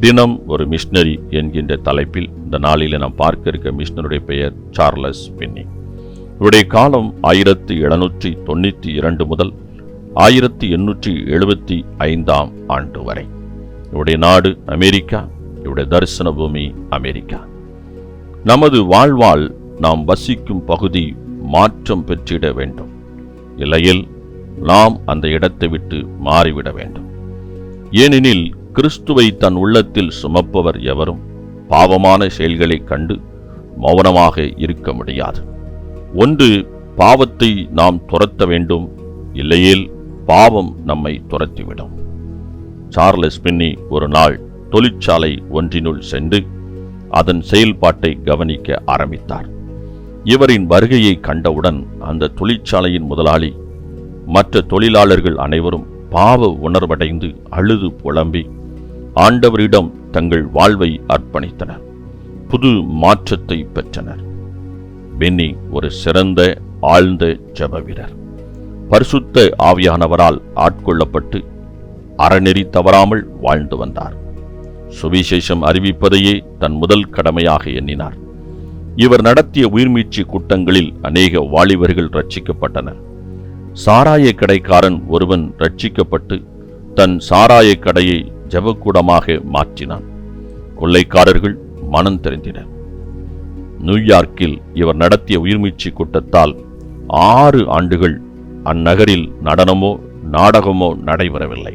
தினம் ஒரு மிஷனரி என்கின்ற தலைப்பில் இந்த நாளில் நாம் பார்க்க இருக்க மிஷினருடைய பெயர் சார்லஸ் பின்னி. இவருடைய காலம் ஆயிரத்தி எழுநூற்றி தொண்ணூற்றி இரண்டு முதல் ஆயிரத்தி எண்ணூற்றி எழுபத்தி ஐந்தாம் ஆண்டு வரை. இவருடைய நாடு அமெரிக்கா இவருடைய தரிசன பூமி அமெரிக்கா. நமது வாழ்வால் நாம் வசிக்கும் பகுதி மாற்றம் பெற்றிட வேண்டும். இல்லையில் நாம் அந்த இடத்தை விட்டு மாறிவிட வேண்டும். ஏனெனில் கிறிஸ்துவை தன் உள்ளத்தில் சுமப்பவர் எவரும் பாவமான செயல்களைக் கண்டு மௌனமாக இருக்க முடியாது. ஒன்று பாவத்தை நாம் துரத்த வேண்டும். இல்லையேல் பாவம் நம்மை துரத்திவிடும். சார்லஸ் பின்னி ஒரு நாள் தொழிற்சாலை ஒன்றினுள் சென்று அதன் செயல்பாட்டை கவனிக்க ஆரம்பித்தார். இவரின் வருகையை கண்டவுடன் அந்த தொழிற்சாலையின் முதலாளி மற்ற தொழிலாளர்கள் அனைவரும் பாவ உணர்வடைந்து அழுது புலம்பி ஆண்டவரிடம் தங்கள் வாழ்வை அர்ப்பணித்தனர். புது மாற்றத்தை பெற்றனர். பென்னி ஒரு சிறந்த ஆழ்ந்த ஜப வீரர். பரிசுத்த ஆவியானவரால் ஆட்கொள்ளப்பட்டு அறநெறி தவறாமல் வாழ்ந்து வந்தார். சுவிசேஷம் அறிவிப்பதையே தன் முதல் கடமையாக எண்ணினார். இவர் நடத்திய உயிர்மீட்சி கூட்டங்களில் அநேக வாலிபர்கள் ரட்சிக்கப்பட்டனர் சாராய கடைக்காரன் ஒருவன் ரட்சிக்கப்பட்டு தன் சாராய கடையை ஜபக்கூடமாக மாற்றினான். கொள்ளைக்காரர்கள் மனம் தெரிந்தனர் நியூயார்க்கில் இவர் நடத்திய உயிர்மீச்சு கூட்டத்தால் ஆறு ஆண்டுகள் அந்நகரில் நடனமோ நாடகமோ நடைபெறவில்லை.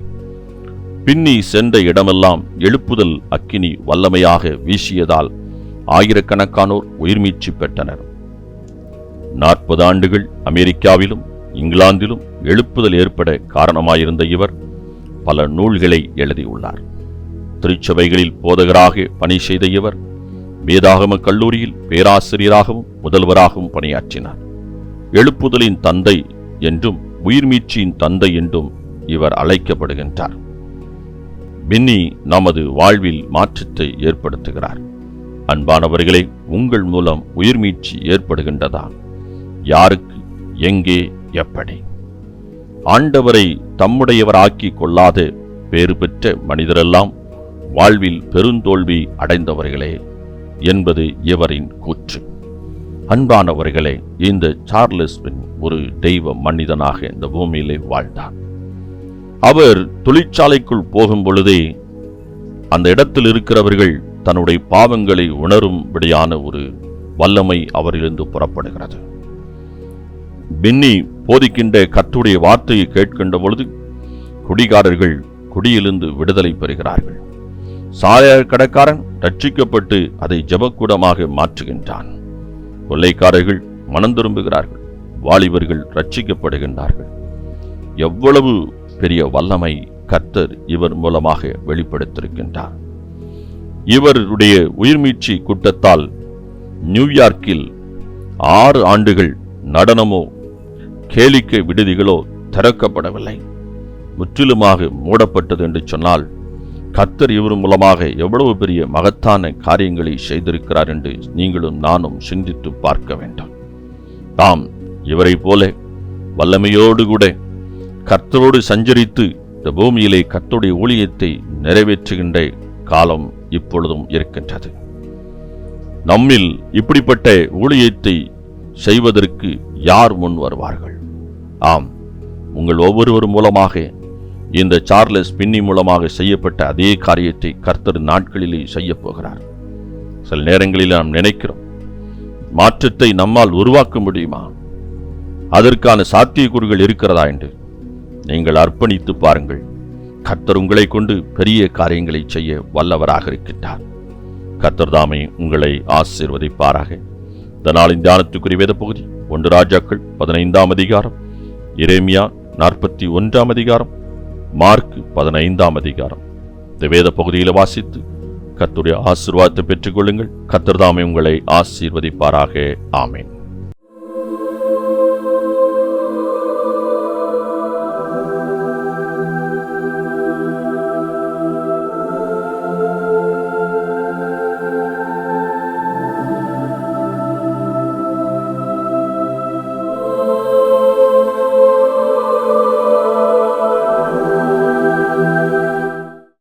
பின்னி சென்ற இடமெல்லாம் எழுப்புதல் அக்கினி வல்லமையாக வீசியதால் ஆயிரக்கணக்கானோர் உயிர்மீச்சு பெற்றனர். நாற்பது ஆண்டுகள் அமெரிக்காவிலும் இங்கிலாந்திலும் எழுப்புதல் ஏற்பட காரணமாயிருந்த இவர் பல நூல்களை எழுதியுள்ளார். திருச்சபைகளில் போதகராக பணி செய்த இவர் வேதாகம கல்லூரியில் பேராசிரியராகவும் முதல்வராகவும் பணியாற்றினார். எழுப்புதலின் தந்தை என்றும் உயிர்மீட்சியின் தந்தை என்றும் இவர் அழைக்கப்படுகின்றார். பின்னி நமது வாழ்வில் மாற்றத்தை ஏற்படுத்துகிறார். அன்பானவர்களே உங்கள் மூலம் உயிர்மீட்சி ஏற்படுகின்றதா? யாருக்கு எங்கே எப்படி? ஆண்டவரை தம்முடையவராக்கிக் கொள்ளாத. பேறு பெற்ற மனிதரெல்லாம் வாழ்வில் பெருந்தோல்வி அடைந்தவர்களே என்பது இவரின் கூற்று? அன்பானவர்களே இந்த சார்லஸ்வின் ஒரு தெய்வ மனிதனாக இந்த பூமியிலே வாழ்ந்தார். அவர் தொழிற்சாலைக்குள் போகும் பொழுதே அந்த இடத்தில் இருக்கிறவர்கள் தன்னுடைய பாவங்களை உணரும்படியான ஒரு வல்லமை அவரிலிருந்து புறப்படுகிறது. பின்னி போதிக்கின்ற கத்துடைய வார்த்தையை கேட்கின்ற பொழுது குடிகாரர்கள் குடியிலிருந்து விடுதலை பெறுகிறார்கள். சாலையார் கடைக்காரன் ரட்சிக்கப்பட்டு அதை ஜபக்கூடமாக மாற்றுகின்றான். கொள்ளைக்காரர்கள் மனம் திரும்புகிறார்கள். வாலிபர்கள் ரட்சிக்கப்படுகின்றார்கள். எவ்வளவு பெரிய வல்லமை கர்த்தர் இவர் மூலமாக வெளிப்படுத்தியிருக்கின்றார் இவருடைய உயிர்மீட்சி கூட்டத்தால் நியூயார்க்கில் ஆறு ஆண்டுகள் நடனமோ கேளிக்கை விடுதிகளோ திறக்கப்படவில்லை. முற்றிலுமாக மூடப்பட்டது என்று சொன்னால் கர்த்தர் இவர் மூலமாக எவ்வளவு பெரிய மகத்தான காரியங்களை செய்திருக்கிறார் என்று நீங்களும் நானும் சிந்தித்து பார்க்க வேண்டும். தாம் இவரை போல வல்லமையோடு கூட கர்த்தரோடு சஞ்சரித்து இந்த பூமியிலே கர்த்தருடைய ஊழியத்தை நிறைவேற்றுகின்ற காலம் இப்பொழுதும் இருக்கின்றது. நம்மில் இப்படிப்பட்ட ஊழியத்தை செய்வதற்கு யார் முன் வருவார்கள்? ஆம் உங்கள் ஒவ்வொருவர் மூலமாக இந்த சார்லஸ் பின்னி மூலமாக செய்யப்பட்ட அதே காரியத்தை கர்த்தர் நாட்களிலே செய்யப் போகிறார். சில நேரங்களில் நாம் நினைக்கிறோம் மாற்றத்தை நம்மால் உருவாக்க முடியுமா? அதற்கான சாத்தியக்கூறுகள் இருக்கிறதா என்று நீங்கள் அர்ப்பணித்து பாருங்கள். கர்த்தர் உங்களை கொண்டு பெரிய காரியங்களை செய்ய வல்லவராக இருக்கின்றார். கர்த்தர் தாமே உங்களை ஆசீர்வதிப்பாராக. இந்த நாளின் தியானத்துக்குரிய வேத பகுதி ஒன்று ராஜாக்கள் பதினைந்தாம் அதிகாரம் இரேமியா நாற்பத்தி ஒன்றாம் அதிகாரம் மார்க் பதினைந்தாம் அதிகாரம். இந்த வேத பகுதியில் வாசித்து கத்துடைய ஆசிர்வாதத்தை பெற்றுக்கொள்ளுங்கள். கத்தர்தாமே உங்களை ஆசீர்வதிப்பாராக. ஆமேன்.